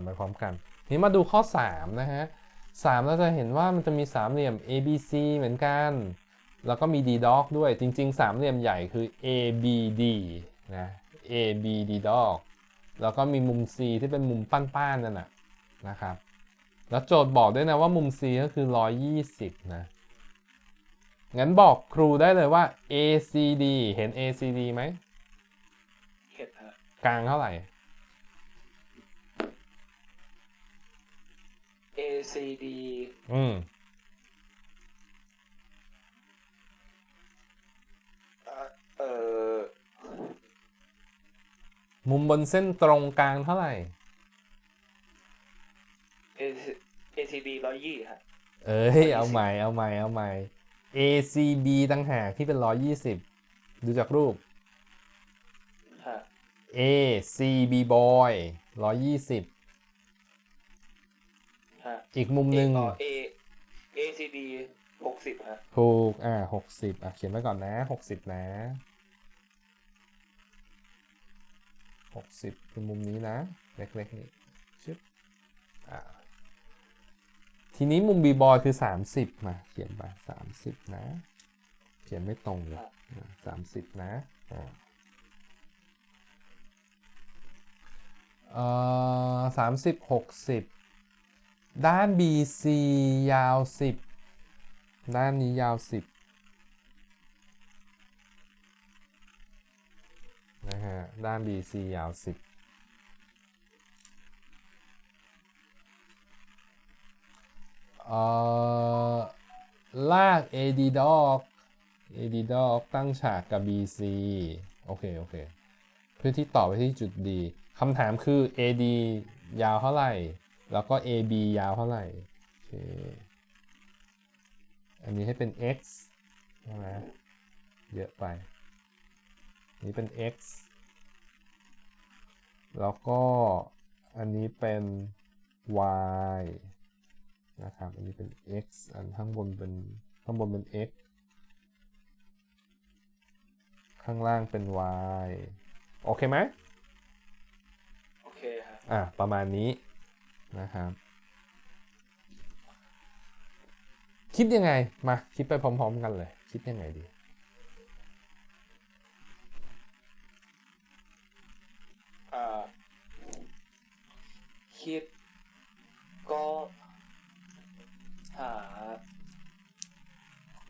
ำไปพร้อมกัน นี้มาดูข้อ 3 นะฮะ3เราจะเห็นว่ามันจะมีสามเหลี่ยม ABC เหมือนกัน แล้วก็มี D dog ด้วย จริง ๆ สามเหลี่ยมใหญ่คือ ABD นะ ABD dog แล้วก็มีมุม C ที่เป็นมุมป้านๆนั่นน่ะนะครับ แล้วโจทย์บอกด้วยนะว่ามุม C ก็คือ 120 นะ งั้นบอกครูได้เลยว่า ACD เห็น ACD ไหมเห็นฮะกลางเท่าไหร่ ACD อืมเอ่อเอ่อมุมบนเส้นตรงกลางเท่าไหร่ AC- ACD ร้อยยี่ฮะ เอ้ยเอาใหม่ เอาใหม่ เอาใหม่ ACB ต่างหากที่เป็น 120 ดูจากรูป ฮะ ACB boy 120 ฮะอีกมุมหนึ่งอ๋อ A ACD หกสิบฮะถูก อ่า60อะ เขียนไว้ก่อนนะ60นะ60คือมุมนี้นะ เล็กๆนี่ชึบอ่าทีนี้มุม B boy คือ30มา เขียนไป30นะ เขียนไม่ตรงเลยอ่า30นะอ่าเอ่อ30 60 ด้าน BC ยาว 10 ด้านนี้ยาว 10 นะฮะ ด้าน BC ยาว 10 เอ่อ ลาก AD dog AD dog ตั้งฉากกับ BC โอเค โอเค เพื่อที่ต่อไปที่จุด D คำถามคือ AD ยาวเท่าไหร่ แล้วก็ AB ยาวเท่าไหร่โอเคอันนี้ให้เป็น x ใช่ไหมเยอะไป นี่เป็น x แล้วก็อันนี้เป็น y นะครับ อันนี้เป็น x อันข้างบนเป็นข้างบนเป็น x ข้างล่างเป็น y โอเคไหมโอเคฮะอะ ประมาณนี้ นะครับคิดยังไงมาคิดไปพร้อม ๆ กันเลย คิดยังไงดีอ่าคิดก็หา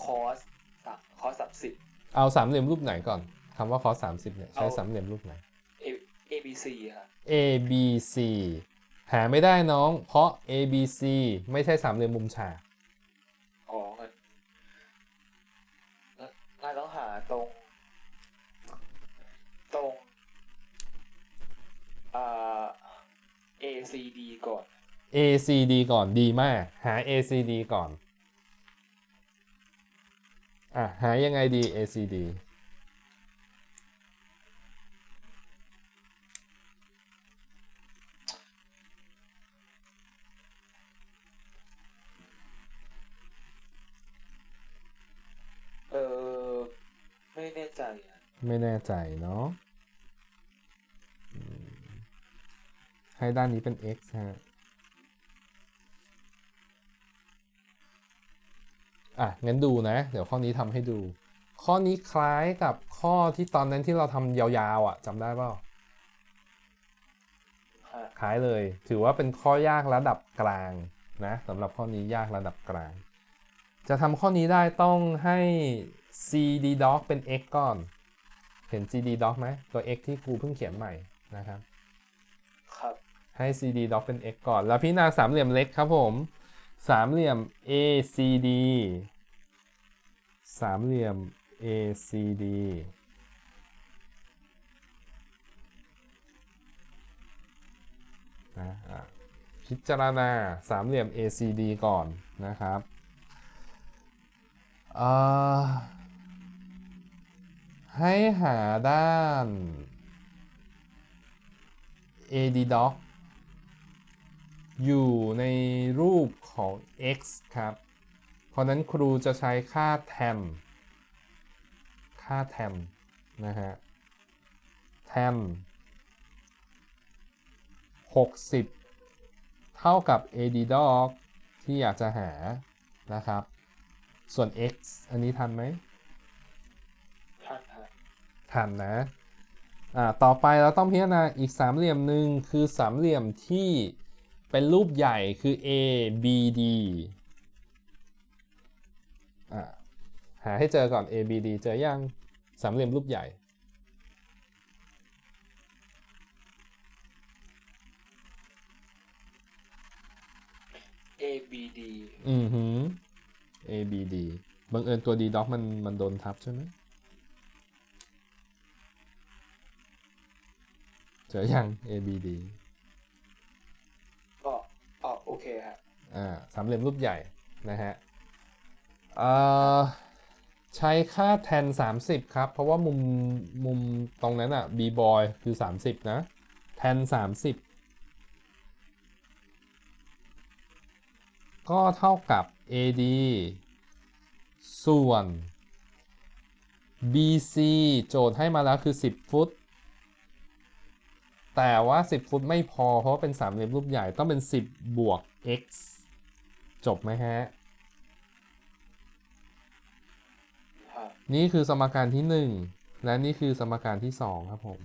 คอสสามคอสสามสิบเอาสามเหลี่ยมรูปไหนก่อนคำว่าคอสามสิบเนี่ยใช้เอาสามเหลี่ยมรูปไหน A ABC ฮะ A B C หาไม่ได้น้อง เพราะ A B C ไม่ใช่สามเหลี่ยมมุมฉากอ๋องั้นงั้นต้องหาตรง ตรงอ่า ACD ก่อน A C D ก่อนดีมาก หา A C D ก่อน อะ หายังไงดี A C D เออ ไม่แน่ใจอะ ไม่แน่ใจเนาะอืมให้ด้านนี้เป็น x ฮะ อะ งั้นดูนะ เดี๋ยวข้อนี้ทำให้ดู ข้อนี้คล้ายกับข้อที่ตอนนั้นที่เราทำยาวๆอะจำได้เปล่าฮะคล้ายเลย ถือว่าเป็นข้อยากระดับกลางนะสำหรับข้อนี้ยากระดับกลาง จะทำข้อนี้ได้ต้องให้ cd doc เป็น x ก่อน เห็น cd doc ไหมตัว x ที่ครูเพิ่งเขียนใหม่นะครับ ครับ ให้ cd doc เป็น x ก่อน แล้วพี่นาสามเหลี่ยมเล็กครับผม สามเหลี่ยม acd สามเหลี่ยม acd นะอะพิจารณาสามเหลี่ยม acd ก่อนนะครับเอ่อ ให้หาด้าน ad doc อยู่ในรูปของ x ครับ เพราะนั้นครูจะใช้ค่า tan ค่า tan นะฮะ tan 60 เท่ากับ AD dog ที่อยากจะหานะครับ ส่วน x อันนี้ทันไหม ทันนะอ่าต่อไปเราต้องพิจารณาอีกสามเหลี่ยมหนึ่งคือสามเหลี่ยมที่เป็นรูปใหญ่คือ A B D อ่าหาให้เจอก่อน A B D เจอยังสามเหลี่ยมรูปใหญ่ A B D อือหือ A B D บังเอิญตัว D dog มันมันโดนทับใช่ไหม เจอยัง A B D ก็อ๋อโอเคฮะอ่าสามเหลี่ยมรูปใหญ่นะฮะเอ่อใช้ค่าแทน 30 ครับ เพราะว่ามุมมุมตรงนั้นอะ b boy คือ 30 นะ แทน 30 ก็เท่ากับ AD ส่วน BC โจทย์ให้มาแล้วคือ 10 ฟุต แต่ว่า 10 ฟุตไม่พอ เพราะว่าเป็นสามเหลี่ยมรูปใหญ่ต้องเป็น 10 บวก x จบไหมฮะฮะ นี่คือสมการที่ 1 และนี่คือสมการที่ 2 ครับผม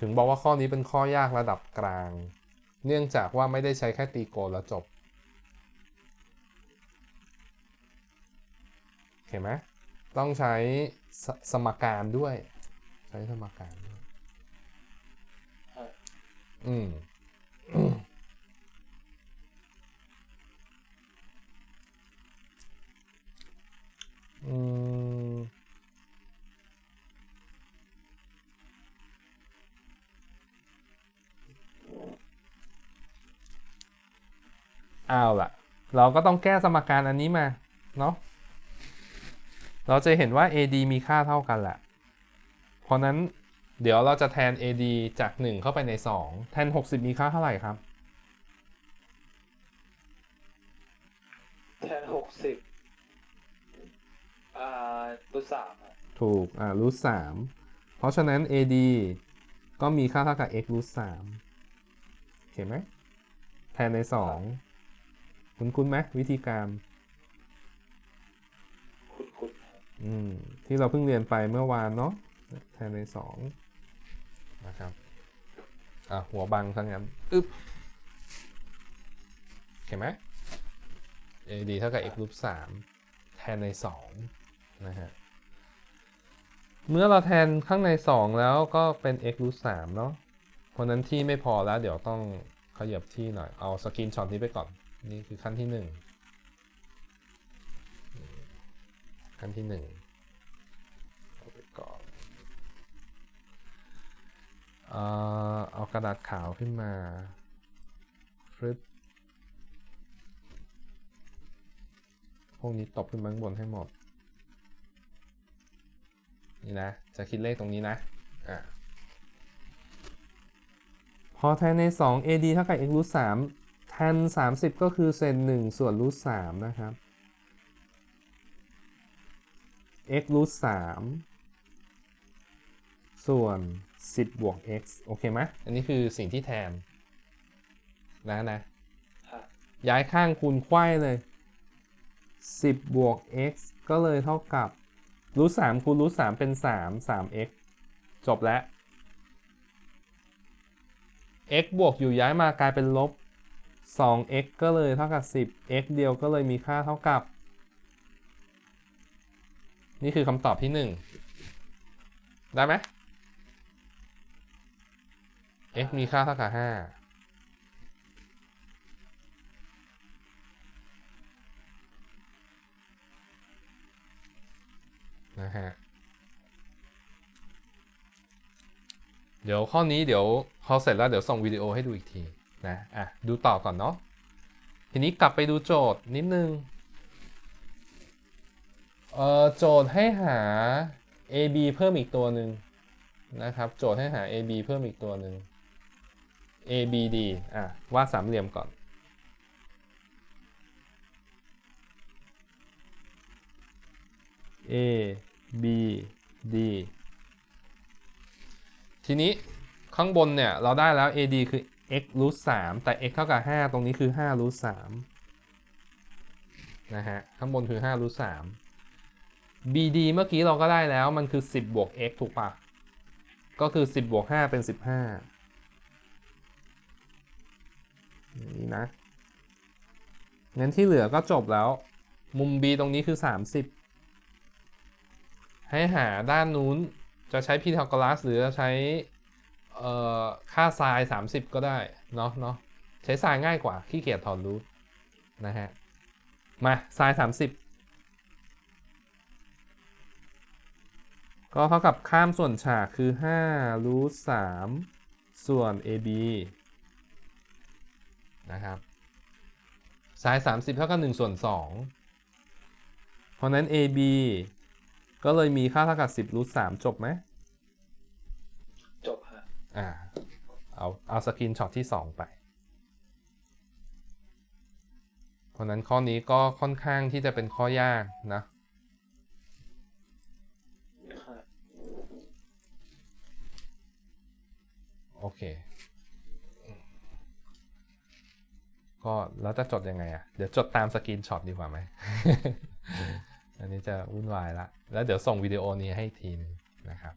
ถึงบอกว่าข้อนี้เป็นข้อยากระดับกลาง เนื่องจากว่าไม่ได้ใช้แค่ตีโกณแล้วจบโอเคไหมต้องใช้สสมการด้วย ใช้สมการด้วยฮะ อืมอืมเอาล่ะ เราก็ต้องแก้สมการอันนี้มา เนาะเราจะเห็นว่า AD มีค่าเท่ากันแหละ เพราะนั้น เดี๋ยวเราจะแทน AD จาก 1 เข้าไปใน 2 แทน 60 มีค่าเท่าไหร่ครับ แทนหกสิบอ่าตัวสามฮะถูก อ่ารูทสามเพราะฉะนั้น AD ก็มีค่าเท่ากับ x รูทสามเห็นไหม แทนใน 2 คุ้นคุ้นๆไหมวิธีการ คุณคุณฮะอืม ที่เราเพิ่งเรียนไปเมื่อวานเนาะแทนใน 2 นะครับอะหัวบังทั้งนั้นอึ๊บเห็นไหม AD เท่ากับ x รูทสามแทนใน2นะฮะเมื่อเราแทนข้างใน 2 แล้วก็เป็น x รูทสามเนาะ เพราะนั้นที่ไม่พอแล้วเดี๋ยวต้องขยับที่หน่อย เอาสกรีนช็อตนี้ไปก่อน นี่คือขั้นที่ 1 ขั้นที่ 1 เอาไปก่อน เอ่อเอากระดาษขาวขึ้นมาฟึบพวกนี้ตบขึ้นมาข้างบนให้หมด นี่นะ จะคิดเลขตรงนี้นะอะพอแทนใน 2 AD เท่ากับ x รูท3แทน 30 ก็คือเซน1ส่วนรูท3นะครับ x รูท3ส่วน 10 บวก x โอเคไหมอันนี้คือสิ่งที่แทนนะนะฮะย้ายข้างคูณไขว้เลย 10 บวก x ก็เลยเท่ากับรูท3คูณรูท3เป็น3 3x จบแล้ว x บวกอยู่ย้ายมากลายเป็นลบ 2x ก็เลยเท่ากับ 10 x เดียวก็เลยมีค่าเท่ากับ นี่คือคำตอบที่ 1 ได้ไหม x มีค่าเท่ากับ5นะฮะ เดี๋ยวข้อนี้เดี๋ยวพอเสร็จแล้วเดี๋ยวส่งวิดีโอให้ดูอีกทีนะ อะ ดูต่อก่อนเนาะ ทีนี้กลับไปดูโจทย์นิดนึง เอ่อ โจทย์ให้หา AB เพิ่มอีกตัวหนึ่งนะครับ โจทย์ให้หา AB เพิ่มอีกตัวหนึ่ง ABD อะวาดสามเหลี่ยมก่อน A B D ทีนี้ข้างบนเนี่ยเราได้แล้ว AD คือ x รูท3แต่ x เท่ากับ 5 ตรงนี้คือ5รูท3นะฮะ ข้างบนคือ5รูท3 bd เมื่อกี้เราก็ได้แล้วมันคือ 10 บวก x ถูกปะก็คือ 10 บวก 5 เป็น 15 นี้นะงั้นที่เหลือก็จบแล้ว มุม b ตรงนี้คือ 30 ให้หาด้านนู้นจะใช้พีทาโกรัสหรือจะใช้ค่าไซน์30 ก็ได้ เนาะเนาะใช้ไซน์ง่ายกว่า ขี้เกียจถอดรูทนะฮะ มาไซน์30 ก็เท่ากับข้ามส่วนฉากคือ5รูท3ส่วน ab นะครับไซน์30 เท่ากับ1ส่วน2เพราะนั้น AB ก็เลยมีค่าเท่ากับ 10รูท3จบไหม จบฮะอ่า เอาเอาสกรีนช็อตที่ 2 ไป เพราะนั้นข้อนี้ก็ค่อนข้างที่จะเป็นข้อยากนะค่ะโอเค ก็แล้วจะจดยังไงอะ่ะ เดี๋ยวจดตามสกรีนช็อตดีกว่าไหม อันนี้จะวุ่นวายละ แล้วเดี๋ยวส่งวิดีโอนี้ให้อีกทีหนึงนะครับ